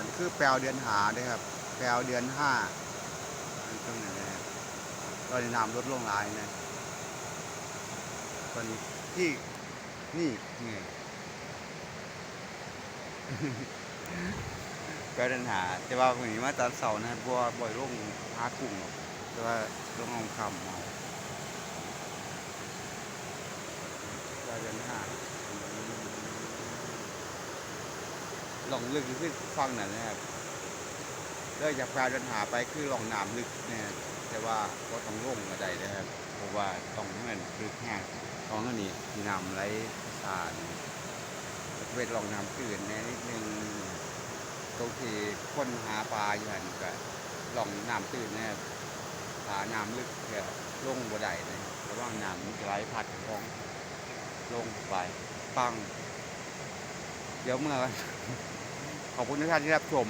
อนคือแปลวเดือนหาด้อครับ แปลวเดือนห้าอันตรงนั้นะครับตอนนี้น้ำลดลงหลายนะตอนนี้ที่นี่ไงแปลวเดือนหาแต่ว่าวันนี้มาตอนเสาร์นะบัวบ่อยลงหากุ้งหรอกแต่ว่าลงเอาคำเอาแปลวเดือนห้า หลงลึกขึ้นฟังนั่นนะครับเลิกจากแปลเดินหาไปคือหลองน้ำลึกเนี่ยแต่ว่าก็ต้องลงมาได้นะครับเพราะว่าต้องให้นลึกแห้งต้องนั่นนี่ที่น้ำไหลสาดเป็นหลองน้ำตื่นแน่นิดนึงตรงที่คนหาปลาอยู่หันก็หลองน้ำตื่นนะครับหาน้ำลึกก็ลงบ่ได้เลยระว่างน้ำมันจะไหลพัดของลงไปปังเดี๋ยวเมื่อ ขอบคุณทุกท่านที่รับชม